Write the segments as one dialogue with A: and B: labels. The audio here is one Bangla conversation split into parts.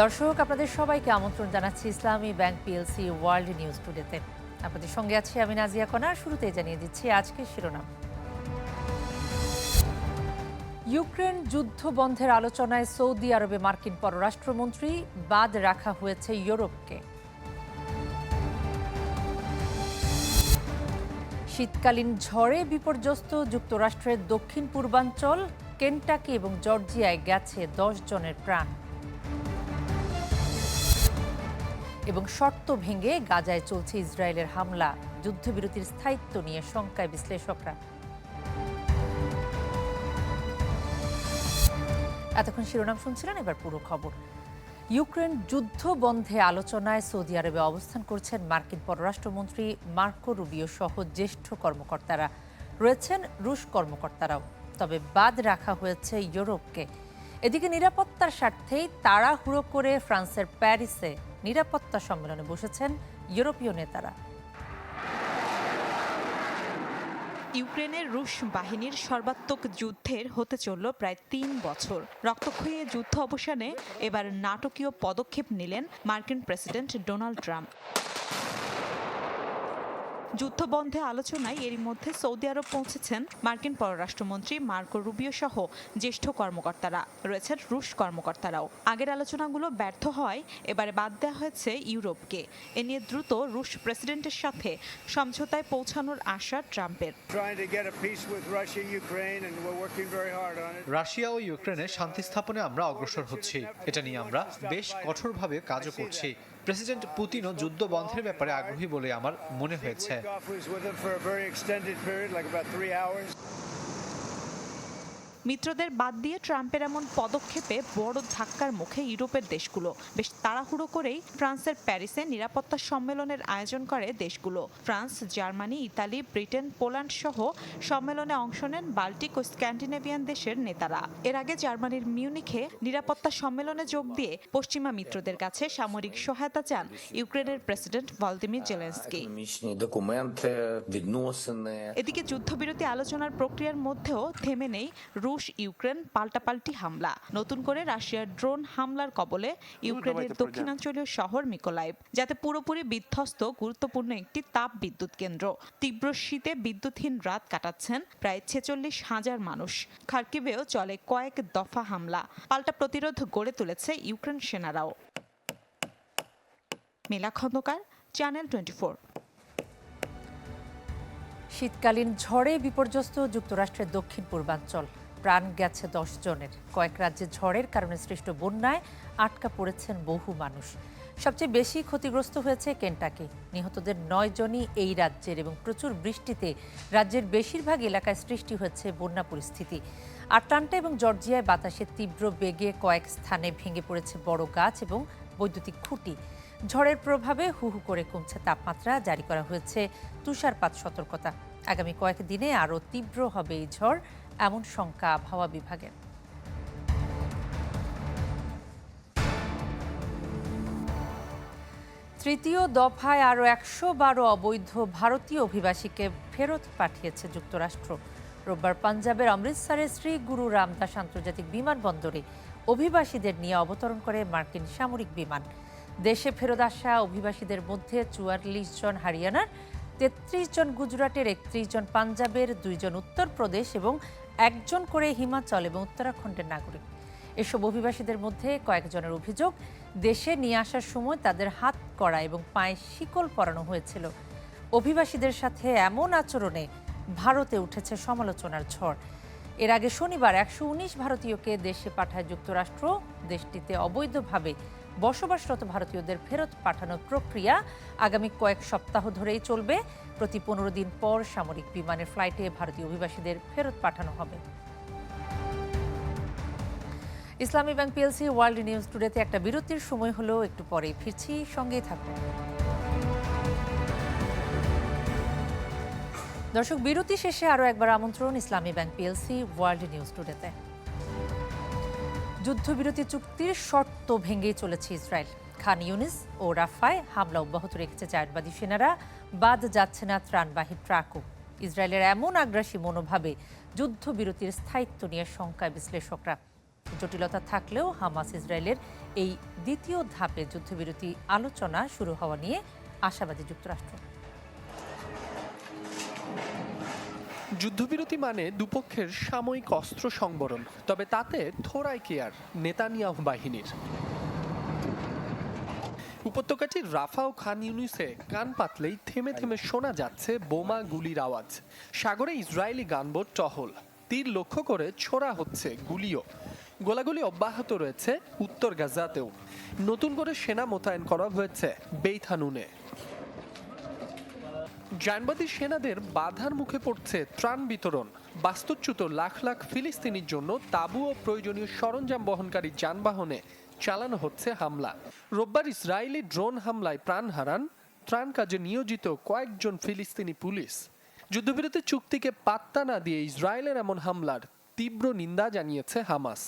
A: দর্শক, আপনাদের সবাইকে আমন্ত্রণ জানাচ্ছি Islami bank PLC world news টুডেতে। আপনাদের সঙ্গে আছি আমি নাজিয়া কণা শুরুতেই জানিয়ে দিচ্ছি আজকের শিরোনাম। ইউক্রেন যুদ্ধ বন্ধের আলোচনায় সৌদি আরবে মার্কিন পররাষ্ট্রমন্ত্রী, বাদ রাখা হয়েছে ইউরোপকে। শীতকালীন ঝড়ে বিপর্যস্ত যুক্তরাষ্ট্রের দক্ষিণ পূর্বাঞ্চল কেন্টাকি এবং জর্জিয়ায় গেছে দশ জনের প্রাণ। এবং শর্ত ভেঙে গাজায় চলছে ইসরায়েলের হামলা। যুদ্ধবিরতির স্থায়িত্ব নিয়ে শঙ্কায় বিশ্লেষকরা। এতক্ষণ শিরোনাম শুনছিলেন, এবার পুরো খবর। ইউক্রেন যুদ্ধ বন্ধে আলোচনায় সৌদি আরবে অবস্থান করছেন মার্কিন পররাষ্ট্রমন্ত্রী মার্কো রুবিও সহ জ্যেষ্ঠ কর্মকর্তারা। রয়েছেন রুশ কর্মকর্তারাও। তবে বাদ রাখা হয়েছে ইউরোপকে। এদিকে নিরাপত্তার স্বার্থেই তাড়াহুড়ো করে ফ্রান্সের প্যারিসে নিরাপত্তা সম্মেলনে বসেছেন ইউরোপীয় নেতারা।
B: ইউক্রেনের রুশ বাহিনীর সর্বাত্মক যুদ্ধের হতে চলল প্রায় তিন বছর। রক্তক্ষয়ী যুদ্ধ অবসানে এবার নাটকীয় পদক্ষেপ নিলেন মার্কিন প্রেসিডেন্ট ডোনাল্ড ট্রাম্প। যুদ্ধবন্ধে আলোচনায় এরই মধ্যে সৌদি আরব পৌঁছেছেন মার্কিন পররাষ্ট্রমন্ত্রী মার্কো রুবিও সহ জ্যেষ্ঠ কর্মকর্তারা। রয়েছেন রুশ কর্মকর্তারাও। আগের আলোচনাগুলো ব্যর্থ হওয়ায় এবারে বাদ দেওয়া হয়েছে ইউরোপকে। এ নিয়ে দ্রুত রুশ প্রেসিডেন্টের সাথে সমঝোতায় পৌঁছানোর আশা ট্রাম্পের.
C: রাশিয়া ও ইউক্রেনের শান্তি স্থাপনে আমরা অগ্রসর হচ্ছি। এটা নিয়ে আমরা বেশ কঠোরভাবে কাজও করছি। প্রেসিডেন্ট পুতিনও যুদ্ধ বন্ধের ব্যাপারে আগ্রহী বলে আমার মনে হয়েছে।
B: মিত্রদের বাদ দিয়ে ট্রাম্পের এমন পদক্ষেপে বড় ধাক্কার মুখে ইউরোপের দেশগুলো। বেশ তাড়াহুড়ো করেই ফ্রান্সের প্যারিসে নিরাপত্তা সম্মেলনের আয়োজন করে দেশগুলো। France Germany Italy Britain Poland সহ সম্মেলনে অংশ নেন বাল্টিক ও স্ক্যান্ডিনেভিয়ান দেশের নেতারা। এর আগে জার্মানির মিউনিখে নিরাপত্তা সম্মেলনে যোগ দিয়ে পশ্চিমা মিত্রদের কাছে সামরিক সহায়তা চান ইউক্রেনের প্রেসিডেন্ট ভলদিমির জেলেন্সকি। এদিকে যুদ্ধবিরতি আলোচনার প্রক্রিয়ার মধ্যেও থেমে নেই রুশ ইউক্রেন পাল্টাপাল্টি হামলা। নতুন করে রাশিয়ার ড্রোন হামলার কবলে ইউক্রেনের দক্ষিণাঞ্চলীয় শহর মিকোলাইভ যাতে পুরোপুরি বিধ্বস্ত গুরুত্বপূর্ণ একটি তাপ বিদ্যুৎ কেন্দ্র। তীব্র শীতে বিদ্যুৎহীন রাত কাটাচ্ছেন প্রায় ছেচল্লিশ হাজার মানুষ। খার্কিবেও চলে কয়েক দফা হামলা। পাল্টা প্রতিরোধ গড়ে তুলেছে ইউক্রেন সেনারাও। মেলা খন্দকার চ্যানেল টোয়েন্টি
A: শীতকালীন ঝড়ে বিপর্যস্ত যুক্তরাষ্ট্রের দক্ষিণ পূর্বাঞ্চল প্রাণ গেছে দশ জনের। কয়েক রাজ্যে ঝড়ের কারণে সৃষ্ট বন্যায় আটকা পড়েছেন বহু মানুষ। সবচেয়ে বেশি ক্ষতিগ্রস্ত হয়েছে কেন্টাকি। নিহতদের নয় জনই এই রাজ্যের এবং প্রচুর বৃষ্টিতে রাজ্যের বেশিরভাগ এলাকায় সৃষ্টি হয়েছে বন্যা পরিস্থিতি। আটলান্টা এবং জর্জিয়ায় বাতাসের তীব্র বেগে কয়েক স্থানে ভেঙে পড়েছে বড় গাছ এবং বৈদ্যুতিক খুঁটি। ঝড়ের প্রভাবে হু হু করে কমছে তাপমাত্রা, জারি করা হয়েছে তুষারপাত সতর্কতা। আগামী কয়েক দিনে আরও তীব্র হবে এই ঝড়। এমন শঙ্কা আবহাওয়া বিভাগের তৃতীয় দফায় আরও একশো বারো অবৈধ ভারতীয় অভিবাসীকে ফেরত পাঠিয়েছে যুক্তরাষ্ট্র। রোববার পাঞ্জাবের অমৃতসরের শ্রী গুরু রামদাস আন্তর্জাতিক বিমানবন্দরে অভিবাসীদের নিয়ে অবতরণ করে মার্কিন সামরিক বিমান। দেশে ফেরত আসা অভিবাসীদের মধ্যে চুয়াল্লিশ জন হরিয়ানার তেত্রিশ জন গুজরাটের, একত্রিশ জন পাঞ্জাবের দুইজন উত্তরপ্রদেশ এবং একজন করে হিমাচল এবং উত্তরাখণ্ডের নাগরিক। এসব অভিবাসীদের মধ্যে কয়েকজনের অভিযোগ, দেশে নিয়ে আসার সময় তাদের হাত করা এবং পায়ে শিকল পরানো হয়েছিল। অভিবাসীদের সাথে এমন আচরণে ভারতে উঠেছে সমালোচনার ঝড়। এর আগে শনিবার একশো উনিশ ভারতীয়কে দেশে পাঠায় যুক্তরাষ্ট্র, দেশটিতে অবৈধভাবে বসবাসরত ভারতীয়দের ফেরত পাঠানোর প্রক্রিয়া আগামী কয়েক সপ্তাহ ধরেই চলবে। প্রতি পনেরো দিন পর সামরিক বিমানের ফ্লাইটে ভারতীয় অভিবাসীদের ফেরত পাঠানো হবে। Islami bank PLC world news টুডেতে একটা বিরতির সময় হলো, একটু পরেই ফিরছি, সঙ্গেই থাকুন। দর্শক, বিরতি শেষে আরও একবার আমন্ত্রণ Islami bank PLC world news টুডেতে। যুদ্ধবিরতি চুক্তির শর্ত ভেঙেই চলেছে ইসরায়েল। খান ইউনিস ও রাফায় হামলা অব্যাহত রেখেছে চায়নবাদী সেনারা। বাদ যাচ্ছে না ত্রাণবাহী ট্রাকও। ইসরায়েলের এমন আগ্রাসী মনোভাবে যুদ্ধবিরতির স্থায়িত্ব নিয়ে শঙ্কায় বিশ্লেষকরা। জটিলতা থাকলেও হামাস ইসরায়েলের এই দ্বিতীয় ধাপে যুদ্ধবিরতি আলোচনা শুরু হওয়া নিয়ে আশাবাদী যুক্তরাষ্ট্র।
D: যুদ্ধবিরতি মানে দুপক্ষের সাময়িক অস্ত্র সংবরণ, তবে তাতে থোড়াই কেয়ার নেতানিয়াহু বাহিনীর। উপত্যকাটির রাফা ও খান ইউনিসে কান পাতলেই থেমে থেমে শোনা যাচ্ছে বোমা গুলির আওয়াজ। সাগরে ইসরায়েলি গানবোট টহল, তীর লক্ষ্য করে ছোড়া হচ্ছে গুলিও। গোলাগুলি অব্যাহত রয়েছে উত্তর গাজাতেও। নতুন করে সেনা মোতায়েন করা হয়েছে বেইথানুনে। জানবাদী সেনাদের বাধার মুখে পড়ছে ত্রাণ বিতরণ। বাস্তুচ্যুত লাখ লাখ ফিলিস্তিনির জন্য তাবু ও প্রয়োজনীয় সরঞ্জাম বহনকারী যানবাহনে চালানো হচ্ছে হামলা। রোববার ইসরায়েলি ড্রোন হামলায় প্রাণ হারান। ত্রাণ কাজে নিয়োজিত কয়েকজন ফিলিস্তিনি পুলিশ। যুদ্ধবিরতি চুক্তিকে পাত্তা না দিয়ে ইসরায়েলের এমন হামলার তীব্র নিন্দা জানিয়েছে হামাস।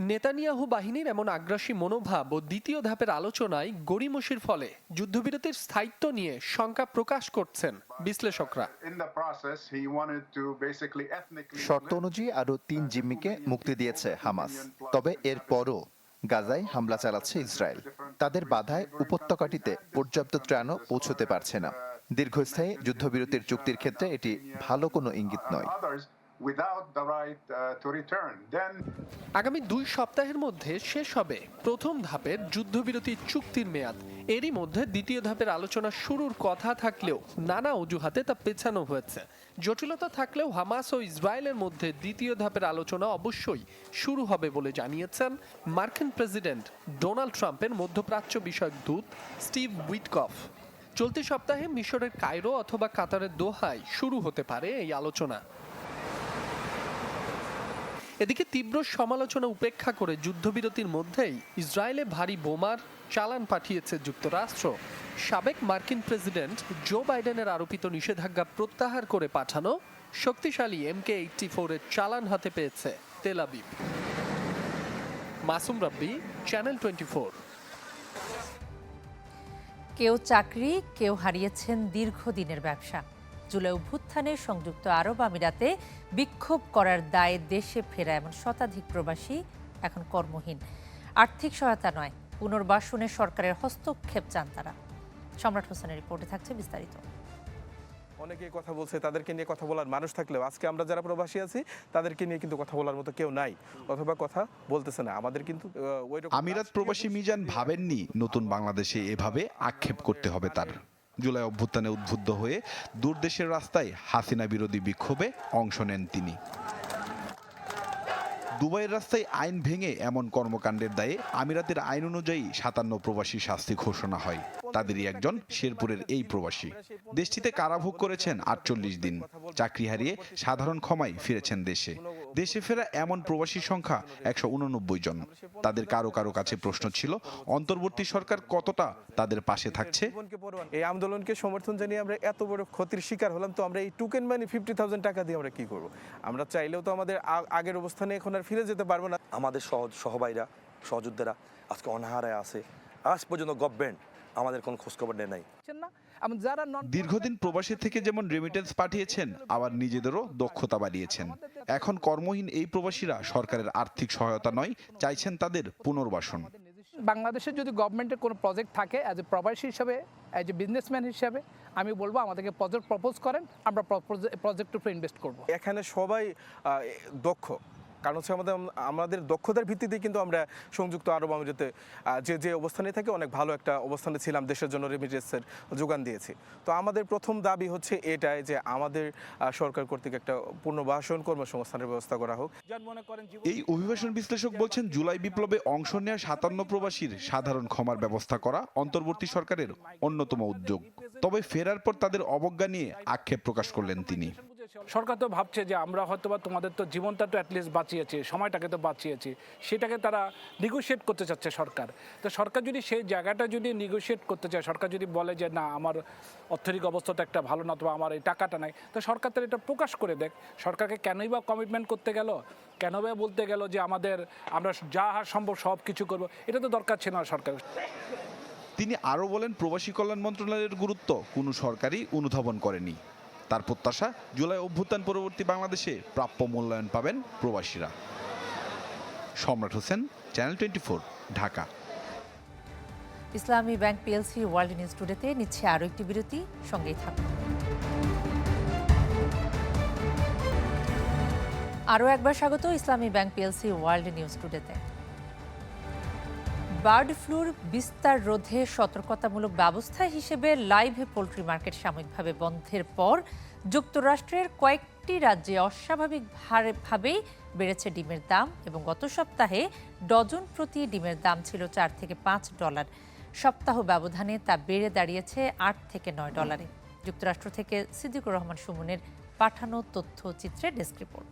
D: নেতানিয়াহু বাহিনীর এমন আগ্রাসী মনোভাব ও দ্বিতীয় ধাপের আলোচনায় গড়িমসির ফলে যুদ্ধবিরতির স্থায়িত্ব নিয়ে শঙ্কা প্রকাশ করছেন বিশ্লেষকরা.
E: শর্ত অনুযায়ী আরও তিন জিম্মিকে মুক্তি দিয়েছে হামাস। তবে এরপরও গাজায় হামলা চালাচ্ছে ইসরায়েল। তাদের বাধায় উপত্যকাটিতে পর্যাপ্ত ত্রাণও পৌঁছতে পারছে না। দীর্ঘস্থায়ী যুদ্ধবিরতির চুক্তির ক্ষেত্রে এটি ভালো কোনো ইঙ্গিত নয়।
F: Uh,
D: আগামী দুই সপ্তাহের মধ্যে শেষ হবে প্রথম ধাপের যুদ্ধবিরতি চুক্তির মেয়াদ। এরই মধ্যে দ্বিতীয় ধাপের আলোচনা শুরুর কথা থাকলেও নানা অজুহাতে তা পেছানো হয়েছে। জটিলতা থাকলেও হামাস ও ইসরায়েলের মধ্যে দ্বিতীয় ধাপের আলোচনা অবশ্যই শুরু হবে বলে জানিয়েছেন মার্কিন প্রেসিডেন্ট ডোনাল্ড ট্রাম্পের মধ্যপ্রাচ্য বিষয়ক দূত স্টিভ উইটকফ। চলতি সপ্তাহে মিশরের কায়রো অথবা কাতারের দোহায় শুরু হতে পারে এই আলোচনা। এদিকে তীব্র সমালোচনা উপেক্ষা করে যুদ্ধবিরতির মধ্যেই ইসরায়েলে ভারী বোমার চালান পাঠিয়েছে যুক্তরাষ্ট্র। সাবেক মার্কিন প্রেসিডেন্ট জো বাইডেনের আরোপিত নিষেধাজ্ঞা প্রত্যাহার করে পাঠানো শক্তিশালী এমকে এইটটি ফোরের চালান হাতে পেয়েছে Tel Aviv Masum Rabbi, channel twenty four.
A: কেউ চাকরি, কেউ হারিয়েছেন দীর্ঘদিনের ব্যবসা। জুলাই অভ্যুত্থানে সংযুক্ত আরব আমিরাতে বিক্ষোভ করার দায়ে দেশে ফেরা এমন শতাধিক প্রবাসী এখন কর্মহীন। আর্থিক সহায়তা নয় পুনর্বাসনে সরকারের হস্তক্ষেপ চান তারা। সম্রাট হোসেনের রিপোর্টে থাকছে বিস্তারিত।
G: অনেকেই কথা বলছে তাদেরকে নিয়ে কথা বলার মানুষ থাকলেও আজকে আমরা যারা প্রবাসী আছি তাদেরকে নিয়ে কিন্তু কথা বলার মতো কেউ নাই অথবা কথা বলতেছে না। আমাদের কিন্তু
H: আমিরাত প্রবাসী মিজান ভাবেননি নতুন বাংলাদেশে এভাবে আক্ষেপ করতে হবে তার। জুলাই অভ্যুত্থানে উদ্বুদ্ধ হয়ে দূরদেশের রাস্তায় হাসিনা বিরোধী বিক্ষোভে অংশ নেন তিনি। দুবাইয়ের রাস্তায় আইন ভেঙে এমন কর্মকাণ্ডের দায়ে আমিরাতের আইন অনুযায়ী সাতান্ন প্রবাসী শাস্তি ঘোষণা হয়। তাদেরই একজন শেরপুরের এই প্রবাসী। দেশটিতে কারাভোগ করেছেন আটচল্লিশ দিন। চাকরি হারিয়ে সাধারণ ক্ষমায় ফিরেছেন দেশে। দেশে ফেরা এমন প্রবাসী সংখ্যা একশো উননব্বই জন। তাদের কারও কারও কাছে প্রশ্ন ছিল অন্তর্বর্তী সরকার কতটা তাদের পাশে থাকছে।
G: এই আন্দোলনকে সমর্থন জানিয়ে আমরা এত বড় ক্ষতির শিকার হলাম তো আমরা এই টুকেন মানি ফিফটি থাউজেন্ড টাকা দিয়ে আমরা কি করব? আমরা চাইলেও তো আমাদের আগের অবস্থানে এখন আর ফিরে যেতে পারব না।
I: আমাদের সহ সহবাইরা সহযোদ্ধারা আজকে অনাহারায় আছে। আজ পর্যন্ত গভর্নমেন্ট আমাদের কোনো খোঁজখবর নেয় নাই।
H: দীর্ঘদিন প্রবাসী থেকে যেমন রেমিটেন্স পাঠিয়েছেন আবার নিজেদেরও দক্ষতা বাড়িয়েছেন। এখন কর্মহীন এই প্রবাসীরা সরকারের আর্থিক সহায়তা নয় চাইছেন তাদের পুনর্বাসন।
J: বাংলাদেশের যদি গভর্নমেন্টের কোনো প্রজেক্ট থাকে অ্যাজ এ প্রবাসী হিসাবে অ্যাজ এ বিজনেসম্যান হিসাবে আমি বলব আমাদেরকে প্রজেক্ট প্রপোজ করেন আমরা প্রজেক্টের উপরে ইনভেস্ট করব।
G: এখানে সবাই দক্ষ। কারণ হচ্ছে আমাদের আমাদের দক্ষতার ভিত্তিতে কিন্তু আমরা সংযুক্ত আরব আমিরাতে যে যে অবস্থানে থাকে অনেক ভালো একটা অবস্থানে ছিলাম দেশের জন্য রেমিটেন্সের যোগান দিয়েছি। তো আমাদের প্রথম দাবি হচ্ছে এটাই যে আমাদের সরকার কর্তৃক একটা পুনর্বাসন কর্মসংস্থানের ব্যবস্থা করা হোক।
H: এই অভিবাসন বিশ্লেষক বলছেন জুলাই বিপ্লবে অংশ নেওয়া সাতান্ন প্রবাসীর সাধারণ ক্ষমার ব্যবস্থা করা অন্তর্বর্তী সরকারের অন্যতম উদ্যোগ। তবে ফেরার পর তাদের অবজ্ঞা নিয়ে আক্ষেপ প্রকাশ করলেন তিনি।
J: সরকার তো ভাবছে যে আমরা হয়তো বা তোমাদের তো জীবনটা তো অ্যাটলিস্ট বাঁচিয়েছি, সময়টাকে তো বাঁচিয়েছি, সেটাকে তারা নিগোশিয়েট করতে চাচ্ছে সরকার। তো সরকার যদি সেই জায়গাটা যদি নিগোশিয়েট করতে চায়, সরকার যদি বলে যে না, আমার অর্থনৈতিক অবস্থা তো একটা ভালো না, অথবা আমার এই টাকাটা নাই, তো সরকার তার এটা প্রকাশ করে দেখ, সরকারকে কেনই বা কমিটমেন্ট করতে গেল? কেন বা বলতে গেল যে আমাদের আমরা যা সম্ভব সব কিছু করব? এটা তো দরকার ছিল না সরকার।
H: তিনি আরও বলেন, প্রবাসী কল্যাণ মন্ত্রণালয়ের গুরুত্ব কোনো সরকারই অনুধাবন করেনি। তার প্রত্যাশা, জুলাই অভ্যুত্থান পরবর্তী বাংলাদেশে প্রাপ্য মূল্যায়ন পাবেন প্রবাসীরা। সম্রাট Hossain channel twenty Dhaka.
A: Islami bank PLC world news টুডেতে নিচ্ছে আরও একটি বিরতি। সঙ্গেই থাকুন। আরও একবার স্বাগত Islami bank PLC world news টুডেতে। Bird ফ্লুর বিস্তার রোধে সতর্কতামূলক ব্যবস্থা হিসেবে লাইভ পোলট্রি মার্কেট সাময়িকভাবে বন্ধের পর যুক্তরাষ্ট্রের কয়েকটি রাজ্যে অস্বাভাবিক ভাবেই বেড়েছে ডিমের দাম এবং গত সপ্তাহে ডজন প্রতি ডিমের দাম ছিল চার থেকে পাঁচ ডলার। সপ্তাহ ব্যবধানে তা বেড়ে দাঁড়িয়েছে আট থেকে নয় ডলারে। যুক্তরাষ্ট্র থেকে সিদ্দিকুর রহমান সুমনের পাঠানো তথ্যচিত্রে ডেস্ক রিপোর্ট।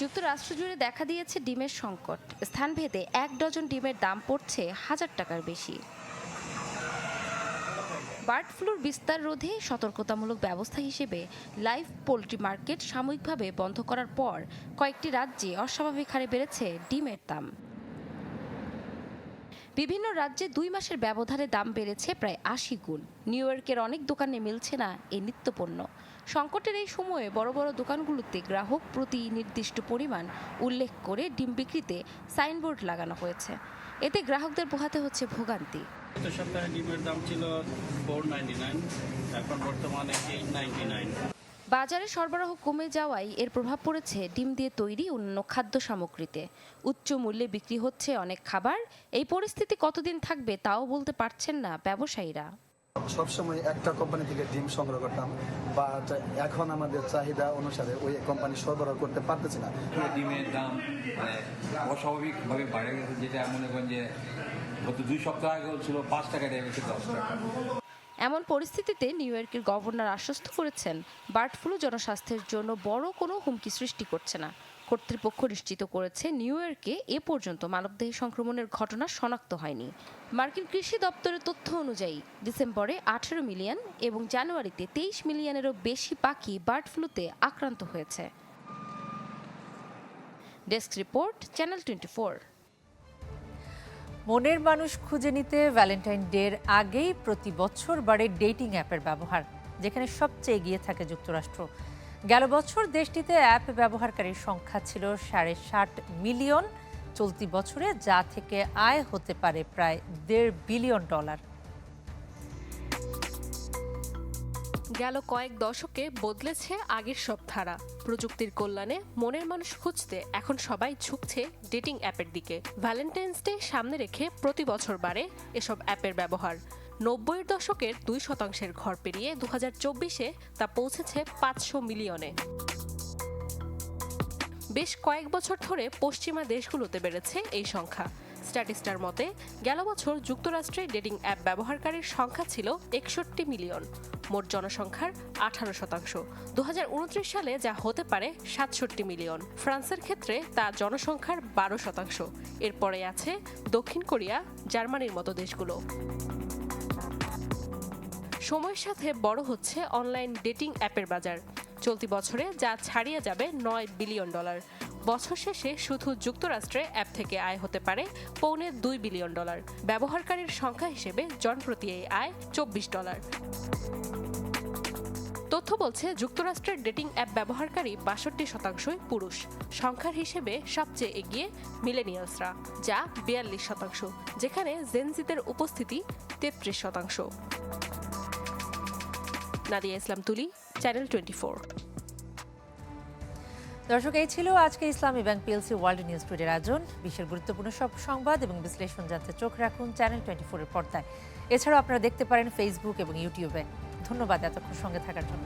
K: যুক্তরাষ্ট্র জুড়ে দেখা দিয়েছে ডিমের সংকট। স্থানভেদে এক ডজন ডিমের দাম পড়ছে হাজার টাকার বেশি। বার্ড ফ্লুর বিস্তার রোধে সতর্কতামূলক ব্যবস্থা হিসেবে লাইভ পোলট্রি মার্কেট সাময়িকভাবে বন্ধ করার পর কয়েকটি রাজ্যে অস্বাভাবিক হারে বেড়েছে ডিমের দাম। বিভিন্ন রাজ্যে দুই মাসের ব্যবধানে দাম বেড়েছে প্রায় আশি গুণ। নিউ ইয়র্কের অনেক দোকানে মিলছে না এই নিত্যপণ্য। সংকটের এই সময়ে বড় বড় দোকানগুলোতে গ্রাহক প্রতি নির্দিষ্ট পরিমাণ উল্লেখ করে ডিম বিক্রিতে সাইনবোর্ড লাগানো হয়েছে। এতে গ্রাহকদের পোহাতে হচ্ছে ভোগান্তি।
L: সপ্তাহে ডিমের দাম ছিল ফোর নাইনটি নাইন, এখন বর্তমানে এইট নাইনটি নাইন।
K: বাজারে সরবরাহ কমে যাওয়ায় এর প্রভাব পড়েছে ডিম দিয়ে তৈরি অন্য খাদ্য সামগ্রীতে। উচ্চ মূল্যে বিক্রি হচ্ছে অনেক খাবার। এই পরিস্থিতি কতদিন থাকবে তাও বলতে পারছেন না ব্যবসায়ীরা।
M: সবসময় একটা কোম্পানি থেকে ডিম সংগ্রহ করতাম বাট এখন আমাদের চাহিদা অনুসারে ওই কোম্পানি সরবরাহ করতে পারতেছি না।
N: ডিমের দাম মানে অস্বাভাবিকভাবে বেড়ে গেছে যেটা মনে করেন যে গত দুই সপ্তাহ আগে ছিল পাঁচ টাকা নেমে গেছে দশ টাকা।
K: এমন পরিস্থিতিতে নিউ ইয়র্কের গভর্নর আশ্বস্ত করেছেন বার্ড ফ্লু জনস্বাস্থ্যের জন্য বড় কোনো হুমকি সৃষ্টি করছে না। কর্তৃপক্ষ নিশ্চিত করেছে নিউ ইয়র্কে এ পর্যন্ত মানবদেহে সংক্রমণের ঘটনা শনাক্ত হয়নি। মার্কিন কৃষি দপ্তরের তথ্য অনুযায়ী, ডিসেম্বরে আঠেরো মিলিয়ন এবং জানুয়ারিতে তেইশ মিলিয়নেরও বেশি পাখি বার্ড ফ্লুতে আক্রান্ত হয়েছে। ডেস্ক রিপোর্ট, চ্যানেল টোয়েন্টি
A: মনের মানুষ খুঁজে নিতে ভ্যালেন্টাইন ডের আগেই প্রতি বছর বাড়ে ডেটিং অ্যাপের ব্যবহার, যেখানে সবচেয়ে এগিয়ে থাকে যুক্তরাষ্ট্র। গেল বছর দেশটিতে অ্যাপ ব্যবহারকারীর সংখ্যা ছিল সাড়ে ষাট মিলিয়ন। চলতি বছরে যা থেকে আয় হতে পারে প্রায় দেড় বিলিয়ন ডলার
O: গেল কয়েক দশকে বদলেছে আগের সব ধারা। প্রযুক্তির কল্যাণে মনের মানুষ খুঁজতে এখন সবাই ঝুঁকছে ডেটিং অ্যাপের দিকে। ভ্যালেন্টাইন্স ডে সামনে রেখে প্রতি বছর বাড়ে এসব অ্যাপের ব্যবহার। নব্বইয়ের দশকের দুই শতাংশের ঘর পেরিয়ে দু হাজার চব্বিশে তা পৌঁছেছে পাঁচশো মিলিয়নে। বেশ কয়েক বছর ধরে পশ্চিমা দেশগুলোতে বেড়েছে এই সংখ্যা। স্ট্যাটিস্টার মতে, গেল বছর যুক্তরাষ্ট্রে ডেটিং অ্যাপ ব্যবহারকারীর সংখ্যা ছিল একষট্টি মিলিয়ন। মোট জনসংখ্যার আঠারো শতাংশ। দু হাজার উনত্রিশ সালে যা হতে পারে সাতষট্টি মিলিয়ন। ফ্রান্সের ক্ষেত্রে তা জনসংখ্যার বারো শতাংশ। এরপরে আছে দক্ষিণ কোরিয়া, জার্মানির মতো দেশগুলো। সময়ের সাথে বড় হচ্ছে অনলাইন ডেটিং অ্যাপের বাজার। চলতি বছরে, যা ছাড়িয়ে যাবে নয় বিলিয়ন ডলার। বছর শেষে শুধু যুক্তরাষ্ট্রে অ্যাপ থেকে আয় হতে পারে পৌনে দুই বিলিয়ন ডলার। ব্যবহারকারীর সংখ্যা হিসেবে জনপ্রতি এই আয় চব্বিশ ডলার। তথ্য বলছে, যুক্তরাষ্ট্রের ডেটিং অ্যাপ ব্যবহারকারী বাষট্টি শতাংশই পুরুষ। সংখ্যার হিসেবে সবচেয়ে এগিয়ে মিলেনিয়ালসরা, যা বিয়াল্লিশ শতাংশ, যেখানে জেনজিদের উপস্থিতি তেত্রিশ শতাংশ। নাদিয়া ইসলাম তুলি চ্যানেল টোয়েন্টি
A: দর্শক, এই ছিল আজকে Islami bank PLC world news টুডের আয়োজন। বিশ্বের গুরুত্বপূর্ণ সব সংবাদ এবং বিশ্লেষণ জানতে চোখ রাখুন চ্যানেল টোয়েন্টি ফোরের পর্দায়। এছাড়াও আপনারা দেখতে পারেন ফেসবুক এবং ইউটিউবে ধন্যবাদ এতক্ষণ সঙ্গে থাকার জন্য।